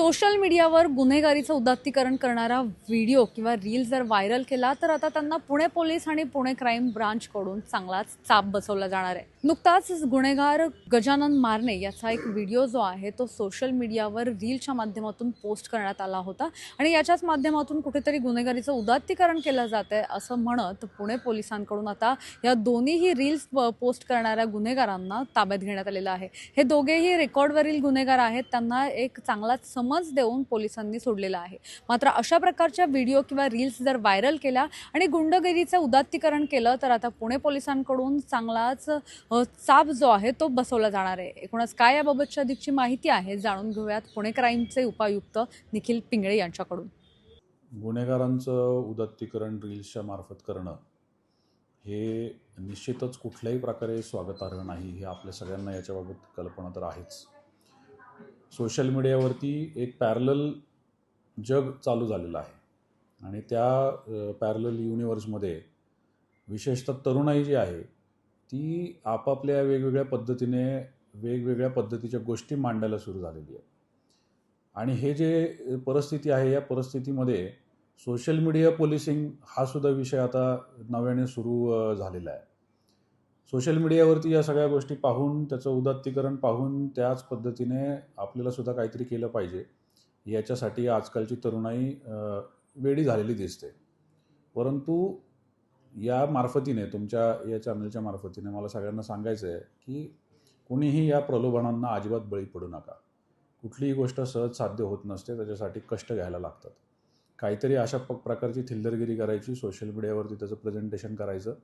Social मीडियावर गुन्हेगारीचं उदात्तीकरण करणारा video किंवा रील जर व्हायरल केला तर आता त्यांना पुणे पोलीस आणि पुणे क्राईम ब्रांचकडून चांगलाच चाप बसवला जाणार आहे. नुकताच गुन्हेगार गजानन मारणे याचा एक व्हिडिओ जो आहे तो सोशल मीडियावर रीलच्या माध्यमातून पोस्ट करण्यात आला होता आणि याच्याच माध्यमातून कुठेतरी गुन्हेगारीचं उदात्तीकरण केलं जात आहे असं म्हणत पुणे पोलिसांकडून आता या दोन्हीही रील्स पोस्ट करणाऱ्या गुन्हेगारांना ताब्यात घेण्यात आलेलं आहे. हे दोघेही रेकॉर्डवरील गुन्हेगार आहेत त्यांना एक चांगलाच समज देऊन पोलिसांनी सोडलेला आहे. मात्र अशा प्रकारच्या व्हिडिओ किंवा रील्स जर व्हायरल केल्या आणि गुंडगिरीचं उदात्तीकरण केलं तर आता पुणे पोलिसांकडून चांगलाच चाप जो आहे तो बसवला जाणार आहे. एकूणच काय याबाबतची अधिकची माहिती आहे जाणून घेऊयात पुणे क्राईमचे उपायुक्त निखिल पिंगळे यांच्याकडून. गुन्हेगारांचं उदात्तीकरण रील्सच्या मार्फत करणं हे निश्चितच कुठल्याही प्रकारे स्वागतार्ह नाही हे आपल्या सगळ्यांना याच्याबाबत कल्पना तर आहेच. सोशल मीडियावरती एक पॅरलल जग चालू झालेलं आहे. आणि त्या पॅरलल युनिवर्समध्ये विशेषतः तरुणाई जी आहे ती आपापल्या वेगवेगळ्या पद्धतीने वेगवेगळ्या पद्धतीच्या गोष्टी मांडायला सुरू झालेली आहे. आणि हे जे परिस्थिती आहे या परिस्थितीमध्ये सोशल मीडिया पोलिसिंग हा सुद्धा विषय आता नव्याने सुरू झालेला आहे. सोशल मीडियावरती या सगळ्या गोष्टी पाहून त्याचं उदात्तीकरण पाहून त्याच पद्धतीने आपल्याला सुद्धा काहीतरी केलं पाहिजे. याच्यासाठी आजकालची तरुणाई वेडी झालेली दिसते. परंतु या मार्फतीने तुमच्या या चॅनलच्या मार्फतीने मला सगळ्यांना सांगायचं आहे की कुणीही या प्रलोभनांना अजिबात बळी पडू नका. कुठलीही गोष्ट सहज साध्य होत नसते त्याच्यासाठी कष्ट घ्यायला लागतात. काहीतरी अशा प प्रकारची थिल्लरगिरी करायची सोशल मीडियावरती त्याचं प्रेझेंटेशन करायचं.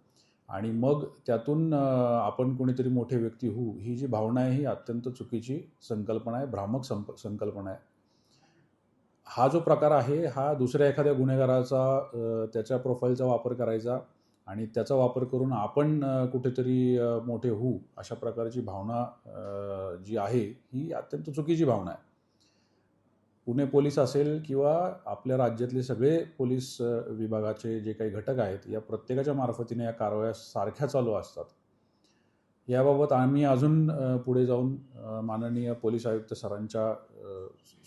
आणि मग त्यातून आपण कोणीतरी मोठे व्यक्ती होऊ ही जी भावना आहे ही अत्यंत चुकीची संकल्पना आहे भ्रामक संप संकल्पना आहे. हा जो प्रकार आहे हा दुसऱ्या एखाद्या गुन्हेगाराचा त्याच्या प्रोफाईलचा वापर करायचा आणि त्याचा वापर करून आपण कुठेतरी मोठे होऊ अशा प्रकारची भावना जी आहे ही अत्यंत चुकीची भावना आहे. पुणे पोलीस असेल किंवा आपल्या राज्यातले सगळे पोलीस विभागाचे जे काही घटक आहेत या प्रत्येकाच्या मार्फतीने या कारवाया सारख्या चालू असतात. याबाबत आम्ही अजून पुढे जाऊन माननीय पोलीस आयुक्त सरांच्या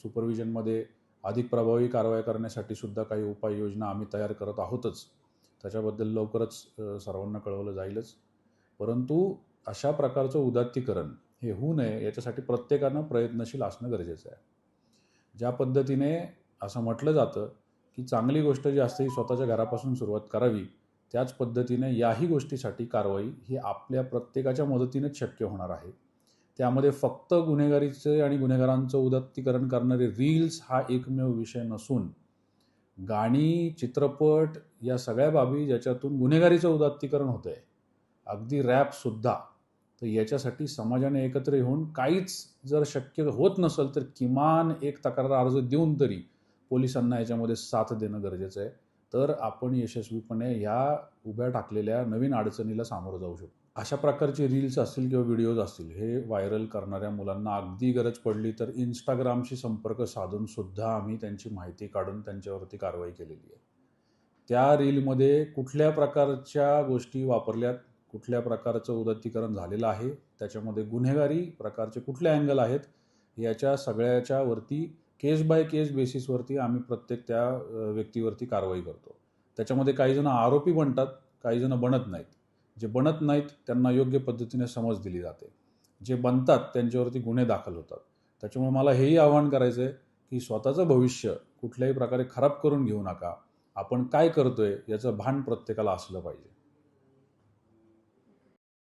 सुपरविजनमध्ये अधिक प्रभावी कारवाई करण्यासाठी सुद्धा काही उपाययोजना आम्ही तयार करत आहोतच. त्याच्याबद्दल लवकरच सर्वांना कळवलं जाईलच. परंतु अशा प्रकारचं उदात्तीकरण हे होऊ नये याच्यासाठी प्रत्येकानं प्रयत्नशील असणं गरजेचं आहे. ज्या पद्धतीने असं म्हटलं जातं की चांगली गोष्ट जी असते ही स्वतःच्या घरापासून सुरुवात करावी त्याच पद्धतीने याही गोष्टीसाठी कारवाई ही आपल्या प्रत्येकाच्या मदतीनेच शक्य होणार आहे. त्यामध्ये फक्त गुन्हेगारीचे आणि गुन्हेगारांचं उदात्तीकरण करणारे रील्स हा एकमेव विषय नसून गाणी चित्रपट या सगळ्या बाबी ज्याच्यातून गुन्हेगारीचं उदात्तीकरण होतं आहे अगदी रॅपसुद्धा तर याच्यासाठी समाजाने एकत्र येऊन काहीच जर शक्य होत नसेल तर किमान एक तक्रार अर्ज देऊन तरी पोलिसांना याच्यामध्ये साथ देणं गरजेचं आहे. तर आपण यशस्वीपणे ह्या उभ्या टाकलेल्या नवीन अडचणीला सामोरं जाऊ शकतो. अशा प्रकारचे रील्स असतील किंवा व्हिडिओज असतील हे व्हायरल करणाऱ्या मुलांना अगदी गरज पडली तर इंस्टाग्रामशी संपर्क साधून सुद्धा आम्ही त्यांची माहिती काढून त्यांच्यावरती कारवाई केलेली आहे. त्या रीलमध्ये कुठल्या प्रकारच्या गोष्टी वापरल्यात कुठल्या प्रकारचं उदत्तीकरण झालेलं आहे त्याच्यामध्ये गुन्हेगारी प्रकारचे कुठले अँगल आहेत याच्या सगळ्याच्या वरती केस बाय केस बेसिसवरती आम्ही प्रत्येक त्या व्यक्तीवरती कारवाई करतो. त्याच्यामध्ये काही जण आरोपी बनतात काही जण बनत नाहीत. जे बनत नाहीत त्यांना योग्य पद्धतीने समज दिली जाते. जे बनतात त्यांच्यावरती गुन्हे दाखल होतात. त्याच्यामुळे मला हेही आवाहन करायचं आहे की स्वतःचं भविष्य कुठल्याही प्रकारे खराब करून घेऊ नका. आपण काय करतोय याचं भान प्रत्येकाला असलं पाहिजे.